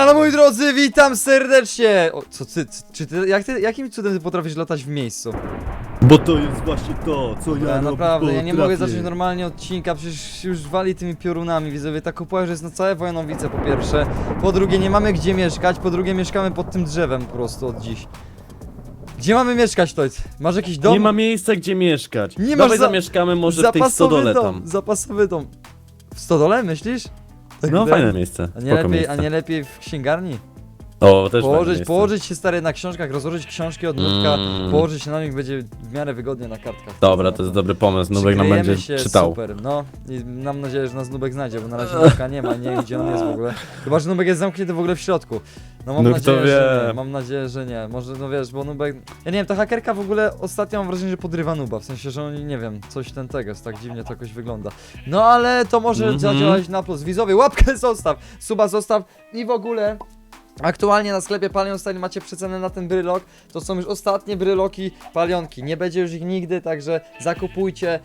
Siemano moi drodzy, witam serdecznie! O, co ty, czy ty, jak ty, jakim cudem ty potrafisz latać w miejscu? Bo to jest właśnie to, co ja robię, naprawdę, ja nie mogę zacząć normalnie odcinka, przecież już wali tymi piorunami, widzowie, ta kopuła już jest na całe Wojanowice po pierwsze, po drugie nie mamy gdzie mieszkać, po drugie mieszkamy pod tym drzewem po prostu od dziś. Gdzie mamy mieszkać, Tojc? Masz jakiś dom? Nie ma miejsca, gdzie mieszkać. Nie masz Dawaj za- zamieszkamy może w tej Zapasowy stodole dom, tam. zapasowy dom. W stodole, myślisz? Tak No ten? fajne miejsce, A nie, spoko lepiej, miejsce. a nie lepiej w księgarni? O, też Położyć, położyć się stary na książkach, rozłożyć książki od nutka, Mm. położyć się na nich będzie w miarę wygodnie na kartkach. Dobra, to jest dobry pomysł, Nubek nam Przykryjemy będzie się, czytał. super, no i mam nadzieję, że nas Nubek znajdzie, bo na razie Nubka nie ma, nie wiem gdzie on jest w ogóle. Chyba, że Nubek jest zamknięty w ogóle w środku. No mam No nadzieję, kto że wie. nie, mam nadzieję, że nie. Może, no wiesz, bo Nubek... Ja nie wiem, ta hakerka w ogóle ostatnio mam wrażenie, że podrywa Nuba, w sensie, że oni, nie wiem, coś ten tego, jest tak dziwnie to jakoś wygląda. No ale to może Mhm. zadziałać na plus. Widzowie, łapkę zostaw, suba zostaw i w ogóle... Aktualnie na sklepie Palion Style macie przecenę na ten brylok. To są już ostatnie bryloki palionki. Nie będzie już ich nigdy, także zakupujcie.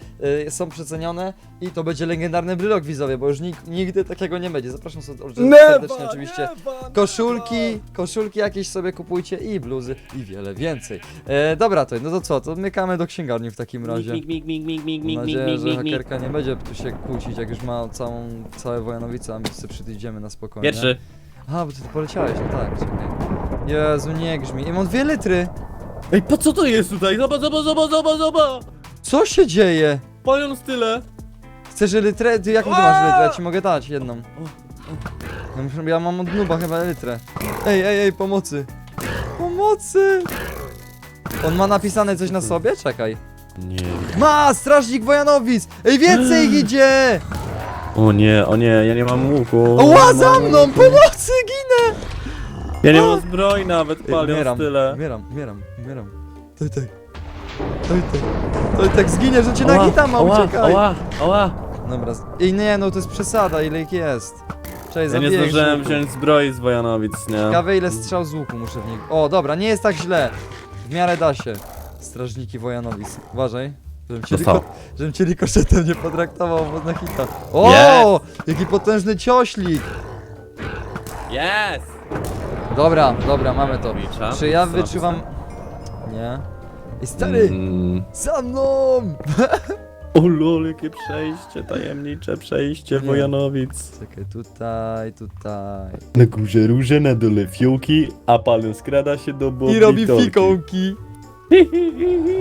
y, są przecenione i to będzie legendarny brylok widzowie, bo już nig nigdy takiego nie będzie. Zapraszam serdecznie oczywiście. Koszulki, koszulki jakieś sobie kupujcie i bluzy i wiele więcej. E, dobra, to no to co? To mykamy do księgarni w takim razie. Mik, mik, mik, mik, mik, Mam nadzieję, że hakerka nie będzie tu się kłócić, jak już ma całą, całe Wojanowice, a my sobie przyjdziemy na spokojnie. Pierwszy. A, bo ty tu poleciałeś, no tak, czekaj. Jezu, nie grzmi. I mam dwie litry. Ej, po co to jest tutaj? Zobacz, zobacz, zobacz, zobacz, zobacz! Co się dzieje? Palion style. Chcesz litrę? Ty jaką ty masz litrę? Ja ci mogę dać jedną. Ja muszę- Ja mam od nuba chyba litrę. Ej, ej, ej, pomocy. Pomocy! On ma napisane coś na sobie? Czekaj. Nie. Ma! Strażnik Wojanowic! Ej, więcej ich idzie! O nie, o nie, ja nie mam łuku. Ła, za mną! Pomocy, ginę! Ja nie mam zbroi nawet, Ej, palion umieram, style. umieram, umieram, umieram. Toj, toj. Toj, toj. Toj, tak zginie, że cię na hita mam, ała, uciekaj! ała, ała. Dobra, z- ej nie, no to jest przesada, ile ich jest. Cześć, Ja nie zabiję zdążyłem wziąć zbroi z Wojanowic, nie? Ciekawe ile strzał z łuku muszę w nich. O, dobra, nie jest tak źle. W miarę da się. Strażniki Wojanowic. Uważaj. Żebym cię, Dostał. riko... żebym cię rikoszetem nie potraktował bo na hita. O! Jaki potężny cioślik! Yes! Dobra, dobra, mamy to. Wicza, Czy ja co wyczuwam... Nie. I stary! Mm. Za mną! O lol, jakie przejście, tajemnicze przejście Nie. Wojanowic. Czekaj, tutaj, tutaj. Na górze róże, na dole fiołki, a palion skrada się do bobi I robi fikołki.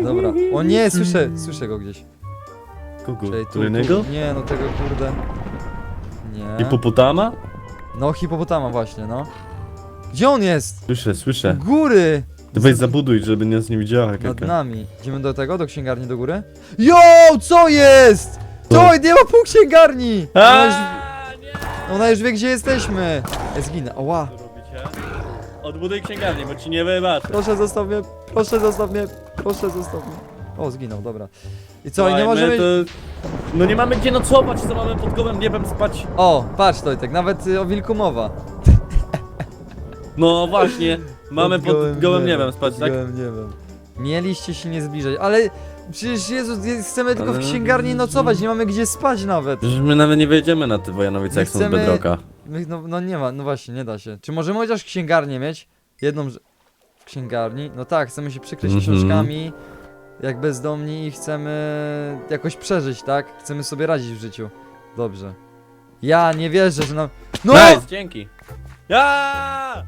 Dobra. O nie, słyszę, słyszę go gdzieś. Kogo? Tu, Kolejnego? tu. Nie, no tego kurde. Nie. Hipopotama? No, hipopotama właśnie, no. Gdzie on jest? Słyszę, U słyszę. góry! Ty weź zabuduj, żeby nas nie widziała Nad jaka. nami. Idziemy do tego, do księgarni do góry? Jo, co jest? Co? To nie ma pół księgarni! Ona już, nie! ona już wie, gdzie jesteśmy. Zginę, oła. Odbuduj księgarnię, bo ci nie wybaczę. Proszę zostaw mnie, proszę zostaw mnie, proszę zostaw mnie. O, zginął, dobra. I co, i nie Oj, my możemy... To... No nie mamy gdzie nocować, co mamy pod gołym niebem spać. O, patrz Tojtek, nawet y, o wilku mowa. No właśnie, mamy pod gołym niebem spać, pod tak? gołym niebem. Mieliście się nie zbliżać, ale przecież Jezu, je- chcemy tylko w Ale- księgarni nocować, nie mamy gdzie spać nawet. Przecież my nawet nie wejdziemy na te Wojanowice, My jak są z chcemy-. My, no, no nie ma, no właśnie, nie da się. Czy możemy chociaż księgarnię mieć? Jedną że- w księgarni? No tak, chcemy się przykryć Mhm. książkami, jak bezdomni i chcemy jakoś przeżyć, tak? Chcemy sobie radzić w życiu. Dobrze. Ja nie wierzę, że nam... No! Nice, dzięki. Ja!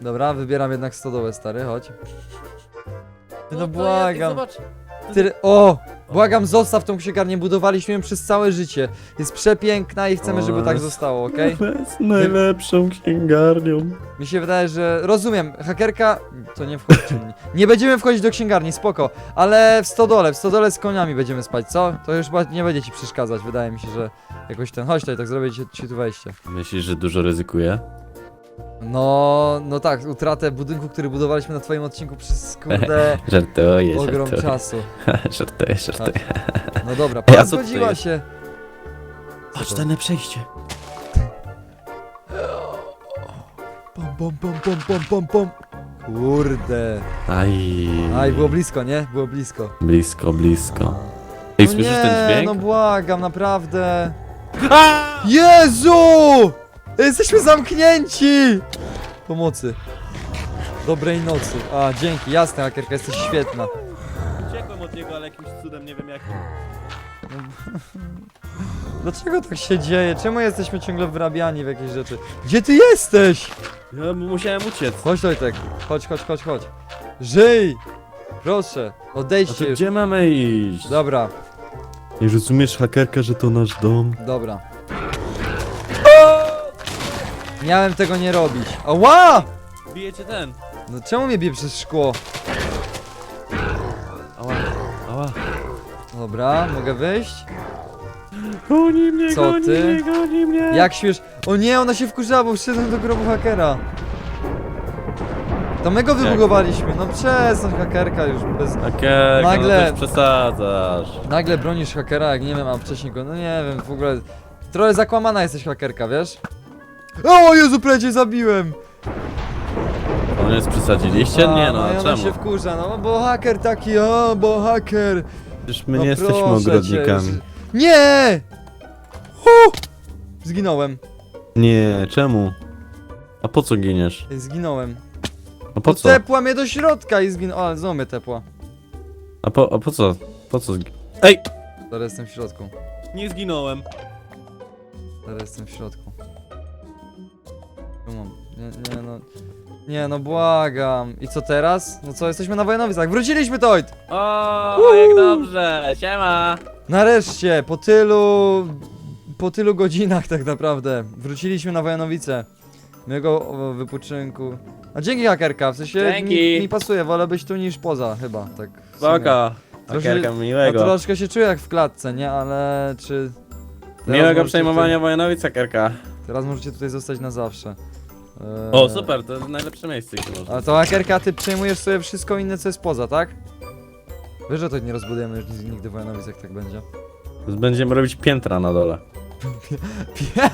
Dobra, wybieram jednak stodołę, stary, chodź. No to jest, błagam. Zobacz. Ty, o! Błagam, zostaw tą księgarnię, budowaliśmy ją przez całe życie. Jest przepiękna i chcemy, żeby tak zostało, okej? To jest najlepszą księgarnią. Mi się wydaje, że... Rozumiem, hakerka... To nie wchodźcie. Nie, nie będziemy wchodzić do księgarni, spoko. Ale w stodole, w stodole z koniami będziemy spać, co? To już chyba nie będzie ci przeszkadzać, wydaje mi się, że... Jakoś ten... Chodź tutaj, tak zrobię ci, ci tu wejście. Myślisz, że dużo ryzykuje? No... No tak, utratę budynku, który budowaliśmy na twoim odcinku przez, kurde... Żartuję, ogrom żartuję. czasu. żartuję, żartuję. No dobra, pan co zgodziła jest? się. Patrz, tajne przejście. Pom, pom, pom, pom, pom, pom, pom. Kurde. Aj. Aj, było blisko, nie? Było blisko. Blisko, blisko. Ej, No słyszysz nie, ten dźwięk? no błagam, naprawdę. A! Jezu! Jesteśmy zamknięci! Pomocy. Dobrej nocy. A, dzięki, jasne, hakerka, jesteś świetna. Uciekłem od niego, ale jakimś cudem, nie wiem jakim. Dlaczego tak się dzieje? Czemu jesteśmy ciągle wrabiani w jakieś rzeczy? Gdzie ty jesteś? Ja musiałem uciec. Chodź, Tojtek. Chodź, chodź, chodź, chodź. Żyj! Proszę, A to odejdźcie już. gdzie mamy iść? Dobra, Nie rozumiesz, hakerka, że to nasz dom? dobra. Miałem tego nie robić. Ała! Bijecie ten. No czemu mnie bije przez szkło? Ała, ała. Dobra, mogę wyjść? Goni mnie, Co goni ty? mnie, goni mnie! Jak śmiesz? O nie, ona się wkurzała, bo wszedłem do grobu hakera. To my go wybugowaliśmy, no przestań hakerka już bez... Nagle- no też przesadzasz. Nagle bronisz hakera, jak nie wiem, a wcześniej go, no nie wiem, w ogóle... Trochę zakłamana jesteś hakerka, wiesz? O Jezu, prawie cię zabiłem! No nie przesadziliście? A, Nie no, i ona czemu? się wkurza, no bo haker taki, o, bo haker! Przecież my no nie jesteśmy proszę ogrodnikami. Cię. Nie! Hu! Zginąłem, Nie, czemu? A po co giniesz? zginąłem. A po co? Tepła mnie do środka i zginął, ale znowu mnie tepła. A po, a po co? Po co zgi... Ej! Teraz jestem w środku. Nie zginąłem. Teraz jestem w środku. Nie, nie no. Nie no, błagam. I co teraz? No co, jesteśmy na Wojanowicach. Wróciliśmy, Toid! O, jak dobrze, siema. Nareszcie, po tylu... Po tylu godzinach tak naprawdę. Wróciliśmy na Wojanowice. Miłego o, wypoczynku. A dzięki hakerka, w sensie Dzięki. Mi, mi pasuje, wolę być tu niż poza chyba, tak. w sumie. Spoko. Troszkę- Hakerka No miłego. troszkę się czuję jak w klatce, nie? Ale czy... teraz Miłego przejmowania Wojanowic, hakerka. Teraz możecie tutaj zostać na zawsze. Eee, O, super, to jest najlepsze miejsce, gdzie można. A to hakerka, ty przejmujesz sobie wszystko inne, co jest poza, tak? Wiesz, że to nie rozbudujemy już nigdy w Wojanowic, jak tak będzie. Będziemy robić piętra na dole. Ja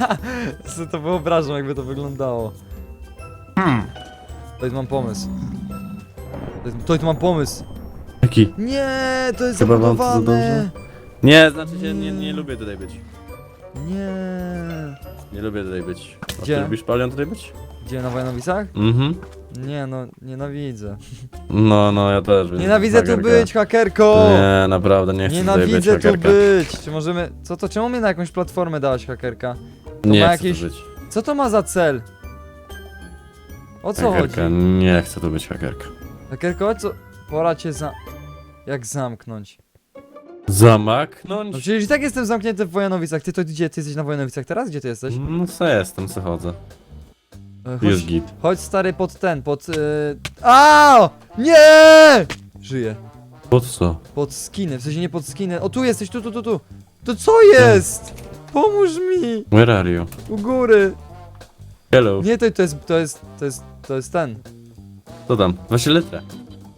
sobie to wyobrażam, jakby to wyglądało. Tutaj mam pomysł. Tutaj tu mam pomysł. Jaki? Nie, to jest Chyba wam to za zabudowane. Nie, znaczy się, nie, nie lubię tutaj być. Nie. Nie lubię tutaj być. A Gdzie? ty lubisz Palion tutaj być? Gdzie, na Wojnowicach? Mhm. Nie no, nienawidzę. No, no, ja też. więc Nienawidzę tu hakerka. być, hakerko! Nie, naprawdę nie chcę tutaj być, Nienawidzę tu hakerka. być! Czy możemy... Co to, czemu mnie na jakąś platformę dałaś, hakerka? Nie ma chcę jakieś- tu być. Co to ma za cel? O co Hakerka, chodzi? nie chcę tu być hakerka. Hakerko, o co... Pora cię za... Jak zamknąć? Zamaknąć? No przecież i tak jestem zamknięty w Wojanowicach. Ty to gdzie? Ty jesteś na Wojanowicach teraz? Gdzie ty jesteś? No co jestem, co chodzę. E, Chodź, git. chodź stary pod ten, pod... Yy... A! Nie! Żyję. Po co? Pod skiny, w sensie nie pod skiny. O tu jesteś, tu, tu, tu, tu. To co jest? Pomóż mi! Where are you? U góry. Hello. Nie, to, to jest, to jest, to jest, to jest ten. Co tam? Właśnie litrę.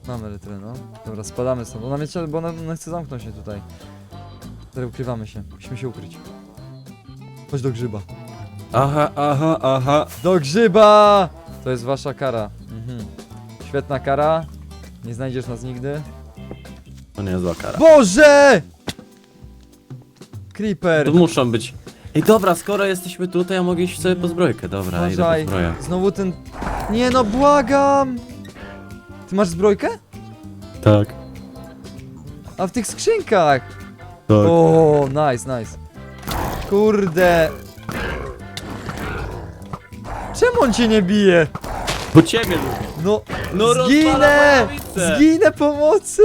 Mamy litrę, no. Dobra, spadamy stąd. Ona mnie bo ona, ona chce zamknąć się tutaj. Teraz ukrywamy się. Musimy się ukryć. Chodź do grzyba. Aha, aha, aha. Do grzyba! To jest wasza kara. Mhm. Świetna kara. Nie znajdziesz nas nigdy. To nie zła kara. Boże! Creeper! To muszą być. Ej, dobra, skoro jesteśmy tutaj, ja mogę iść sobie po zbrojkę. Dobra, idę po Uważaj. zbroję. Znowu ten... Nie no, błagam! Ty masz zbrojkę? Tak, A w tych skrzynkach! tak. O, nice, nice. Kurde. Czemu on cię nie bije? Bo ciebie lubię. No, No rozwala zginę! Zginę pomocy!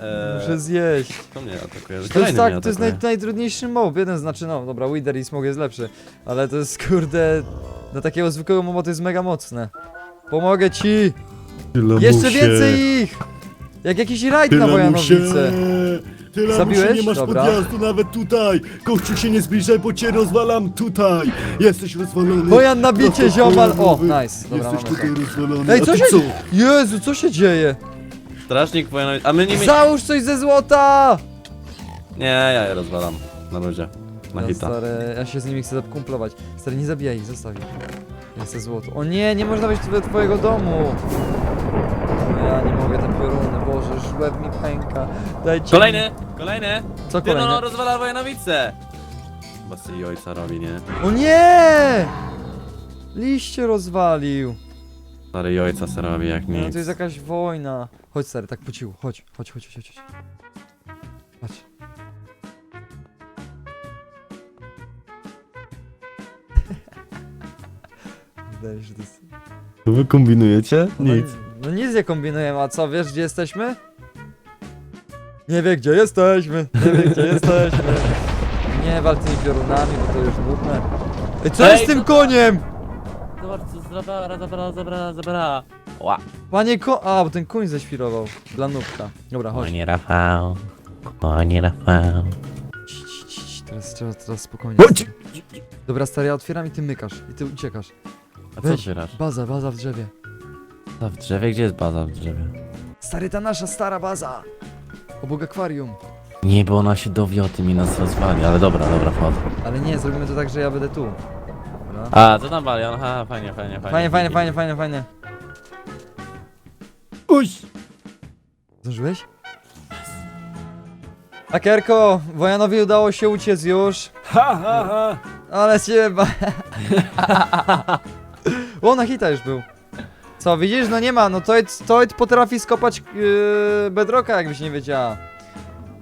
Eee, Muszę zjeść. To mnie atakuje. To jest Kolejny tak, mnie to jest naj, atakuje. najtrudniejszy mob. Jeden znaczy, no dobra, Wither i Smog jest lepszy. Ale to jest kurde. Dla takiego zwykłego moba to jest mega mocne. Pomogę ci! Tyle Jeszcze więcej ich! Jak jakiś rajd na. Wojanowice. Tyle Zabiłeś? nie masz Dobra. podjazdu nawet tutaj. Kościół się nie zbliżaj, bo cię rozwalam tutaj. Jesteś rozwalony. Bojan na bicie, Trochę ziomal! O, chujowy. nice, dobra, Jesteś mamy to. tutaj rozwalony. Ej, A co ty się... co? Jezu, co się dzieje? Strażnik Wojanowic. A my nie. Załóż coś ze złota! Nie, ja je rozwalam. Na ludzie. Na Ja, hita. stary, ja się z nimi chcę zakumplować. Stary, nie zabijaj ich, zostaw ich. Ja chcę złoto. O nie, nie można wejść do twojego domu! No ja nie mogę, te pioruny, boże, już łeb mi pęka. Dajcie Kolejny! Kolejny! Mi... Co Ty no, no rozwala Wojanowice! Chyba sobie ojca robi, nie? O nie! Liście rozwalił. Stary ojca se robi jak No nic. to jest jakaś wojna. Chodź stary, tak po cichu, chodź, chodź, chodź, chodź, chodź. Chodź. Wydaje mi się, że to jest... To wy kombinujecie? No, no nic nie kombinujemy, a co, wiesz gdzie jesteśmy? Nie wie gdzie jesteśmy, nie wie gdzie jesteśmy. Nie wal tymi piorunami, bo to już nudne. Ej, co Ej, jest z tym koniem? Zobacz, co zabra, zabra, zabra, zabra. Ła. Panie ko... A, bo ten koń zaświrował. Dla nubka. Dobra, chodź. Panie Rafał. Panie Rafał. Cii, cii, cii, cii, Teraz trzeba, teraz spokojnie. Chodź! Dobra, stary, ja otwieram i ty mykasz. I ty uciekasz. A co Weź, otwierasz? baza, baza w drzewie. A w drzewie? Gdzie jest baza w drzewie? Stary, ta nasza stara baza. Obok akwarium. Nie, bo ona się dowie o tym i nas rozwali, ale dobra, dobra, wchodzę. Ale nie, zrobimy to tak, że ja będę tu. Dobra. A, co tam Balion? Ha, fajnie, fajnie, fajnie. Fajnie, fajnie, fajnie, fajnie, fajnie. Uś! Zdążyłeś? Akierko, Wojanowi udało się uciec już. Ha, ha, ha! Ale cię ba... o, na hita już był. Co, widzisz? No nie ma, no Toid, Toid potrafi skopać yy, bedrocka, jakbyś nie wiedziała.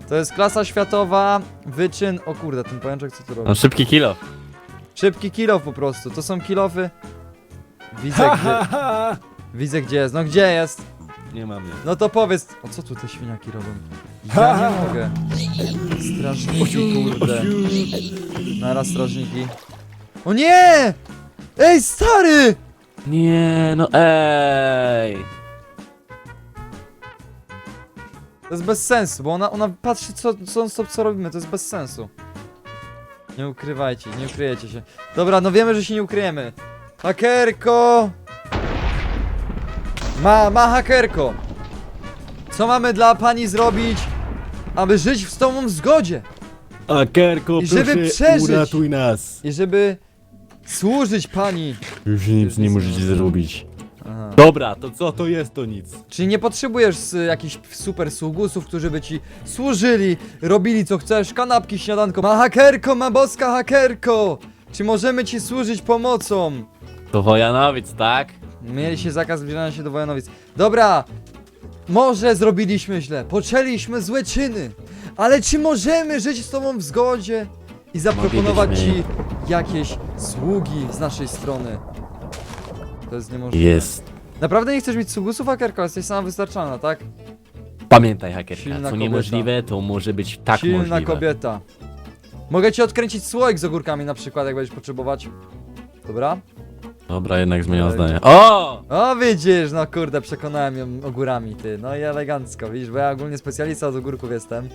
To jest klasa światowa, wyczyn... O kurde, ten pajączek co tu robi? No szybki kilo. Szybki kilof po prostu, to są kilofy. Widzę gdzie, widzę gdzie jest, no gdzie jest? Nie mam mnie. No to powiedz, o co tu te świniaki robią? Ja nie mogę. Strażniki, kurde. Naraz strażniki. O nie! Ej, stary! Nie, no ej. To jest bez sensu, bo ona, ona patrzy co, co, co, co robimy, to jest bez sensu. Nie ukrywajcie, nie ukryjecie się. Dobra, no wiemy, że się nie ukryjemy. Hakerko! Ma, ma hakerko! Co mamy dla pani zrobić, aby żyć z tobą w zgodzie? Akerko, I żeby proszę, przeżyć. uratuj nas! I żeby służyć pani. Już nic nie możecie zrobić. Aha. Dobra, to co to jest to nic? Czyli nie potrzebujesz y, jakichś super sługusów, którzy by ci służyli, robili co chcesz, kanapki, śniadanko. Ma hakerko, ma boska hakerko! Czy możemy ci służyć pomocą? To Wojanowic, tak? Mieliście zakaz zbliżania się do Wojanowic. Dobra, może zrobiliśmy źle, poczęliśmy złe czyny, ale czy możemy żyć z tobą w zgodzie i zaproponować ci Moglibyśmy. jakieś sługi z naszej strony? To jest niemożliwe. Jest. Naprawdę nie chcesz mieć sługusów, hakerko? Jesteś sama wystarczalna, tak? Pamiętaj, hakerka, Silna co kobieta. niemożliwe, to może być tak Silna możliwe. kobieta. Mogę ci odkręcić słoik z ogórkami na przykład, jak będziesz potrzebować. Dobra? Dobra, jednak zmieniam zdanie. O! O, widzisz, no kurde, przekonałem ją ogórami, ty. No i elegancko, widzisz, bo ja ogólnie specjalista od ogórków jestem.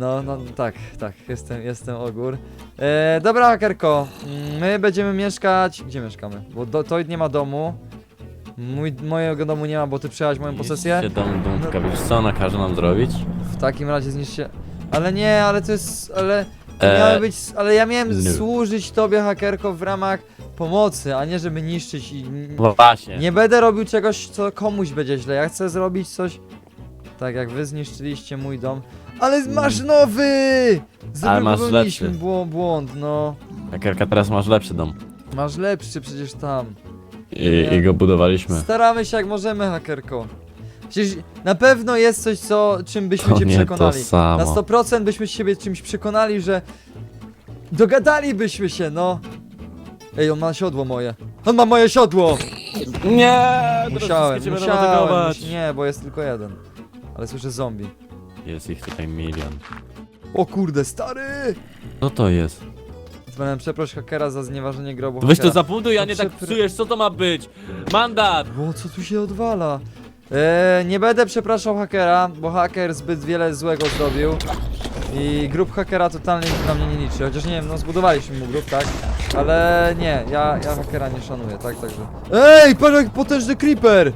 No, no, tak, tak, jestem, jestem ogór. E, dobra, hakerko, mm, my będziemy mieszkać... Gdzie mieszkamy? Bo do, to nie ma domu. Mój, mojego domu nie ma, bo ty przejąłeś moją posesję. Się dom, domka, wiesz co ona każe nam zrobić? W takim razie zniszcie. Ale nie, ale to jest. Ale. To E, miały być. Ale ja miałem no. służyć tobie, hakerko, w ramach pomocy, a nie żeby niszczyć i. Właśnie. Nie będę robił czegoś, co komuś będzie źle. Ja chcę zrobić coś. Tak jak wy zniszczyliście mój dom. Ale masz nowy! Ale masz lepszy. bło- błąd, no. Hakerka, teraz masz lepszy dom. Masz lepszy przecież tam. I, i go budowaliśmy. Staramy się jak możemy, hakerko. Przecież na pewno jest coś, co, czym byśmy To cię nie przekonali. to samo. Na 100% byśmy siebie czymś przekonali, że dogadalibyśmy się, no. Ej, on ma siodło moje. On ma moje siodło! Nie! Musiałem, musiałem. Mus nie, bo jest tylko jeden. Ale słyszę zombie. Jest ich tutaj milion. O kurde, stary! Co to jest? Dzwoniłem, przeproś hakera za znieważenie grobu Weź to hakera. zabuduj, a nie tak przepra- psujesz, co to ma być? Mandat! Bo co tu się odwala? Eee, nie będę przepraszał hakera, bo haker zbyt wiele złego zrobił. I grup hakera totalnie się na mnie nie liczy. Chociaż nie wiem, no zbudowaliśmy mu grup, tak? Ale nie, ja, ja hakera nie szanuję, tak? Także. Ej, patrz jak potężny creeper!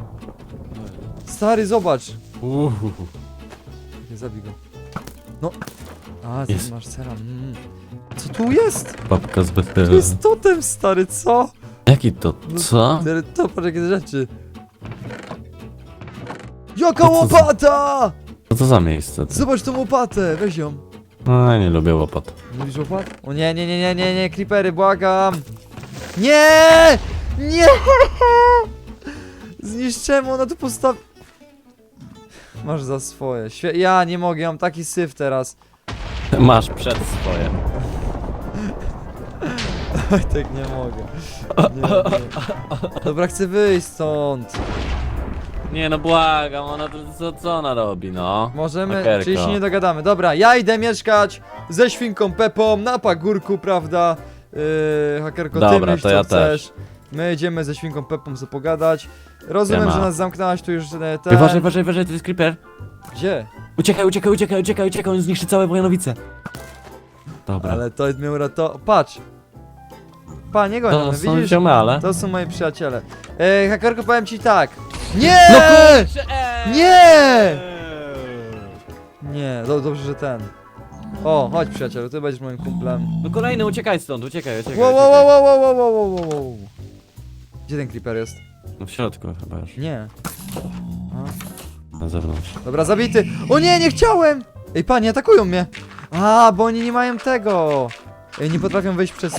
Stary, zobacz. Uuu. Nie zabij go. No. A, Jest. masz cera. Mm. Co tu jest? Babka z Betelu. jest totem, stary, co? Jaki to? No, Co? Stary, to patrz jakie rzeczy. Jaka No co za- łopata! Co to za miejsce? Zobacz tą łopatę, weź ją. No, ja nie lubię łopot. Mówisz łopad? O nie, nie, nie, nie, nie, nie, creepery, błagam! Nie! Nie! Zniszczyłem, ona tu postawi... Masz za swoje. Świe ja nie mogę, ja mam taki syf teraz. Masz przed swoje. tak nie mogę. Nie, nie. Dobra, chcę wyjść stąd. Nie no, błagam, ona to, co, co ona robi, no? Możemy, Hakerko. czyli się nie dogadamy. Dobra, ja idę mieszkać ze świnką Pepą na pagórku, prawda? Yy, hakerko, ty Dobra, myśl, to co ja chcesz. My jedziemy ze świnką Peppą sobie pogadać. Rozumiem, że nas zamknęłaś tu już te... Ten... Uważaj, uważaj, uważaj, to jest creeper. Gdzie? Uciekaj, uciekaj, uciekaj, uciekaj, uciekaj, on zniszczy całe Wojanowice. Dobra. Ale to mnie uratowało. Patrz! Pa, nie gonią, To są. To są moi przyjaciele. E, hakerko, powiem ci tak. Nie! No kurczę! Nie! Nie, do, dobrze, że ten. O, chodź przyjacielu, ty będziesz moim kumplem. No kolejny, uciekaj stąd, uciekaj, uciekaj. Wow, wow, wow, wow, wow, wow, wow, wow. Gdzie ten creeper jest? No w środku chyba już, Nie. na zewnątrz. Dobra, zabity. O nie, nie chciałem! Ej, panie, atakują mnie. A, bo oni nie mają tego. Ej, nie potrafią wyjść przez...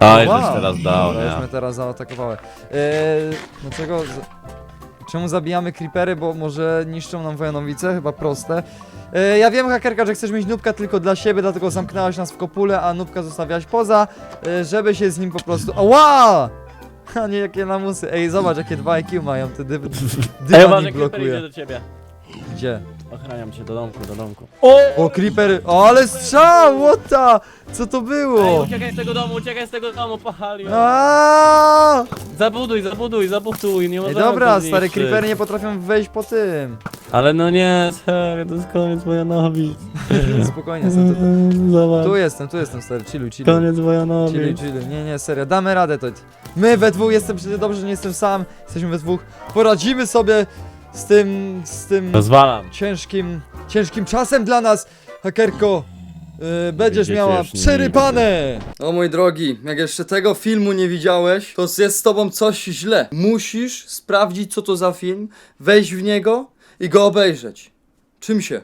Oj, Wow. żeś teraz dał, Dobra, już mnie nie? teraz zaatakowały. Eee, dlaczego... Z... Czemu zabijamy creepery, bo może niszczą nam wojanowice? Chyba proste. Eee, ja wiem, hakerka, że chcesz mieć nubka tylko dla siebie, dlatego zamknęłaś nas w kopule, a nubka zostawiałaś poza, e, żeby się z nim po prostu... Ała! A nie, jakie lamusy. Ej, zobacz, jakie dwa IQ mają, te dy... Ej, dywan uważaj, ich creeper idzie blokuje. do ciebie. Gdzie? Ochraniam cię do domku, do domku. O, creepery! O, ale strzał! What the? Co to Ej, było? uciekaj z tego domu, uciekaj z tego domu, pachali. Aaaa! Zabuduj, zabuduj, zabuduj, nie Ej, możemy dobra, to stare zniszczyć. creepery nie potrafią wejść po tym. Ale no nie, serio, to jest koniec Wojanowic. Spokojnie, jestem tu, Zobacz, tu jestem, tu jestem stary, chilluj, chilluj. koniec Chilluj, Wojanowic. chilluj, nie, nie, serio, damy radę to. My we dwóch, jestem dobrze, że nie jestem sam, jesteśmy we dwóch, poradzimy sobie z tym, z tym Rozwalam. ciężkim, ciężkim czasem dla nas, hakerko. Yy, będziesz miała już przerypane! O mój drogi, jak jeszcze tego filmu nie widziałeś, to jest z tobą coś źle. Musisz sprawdzić co to za film, wejść w niego i go obejrzeć. Czym się?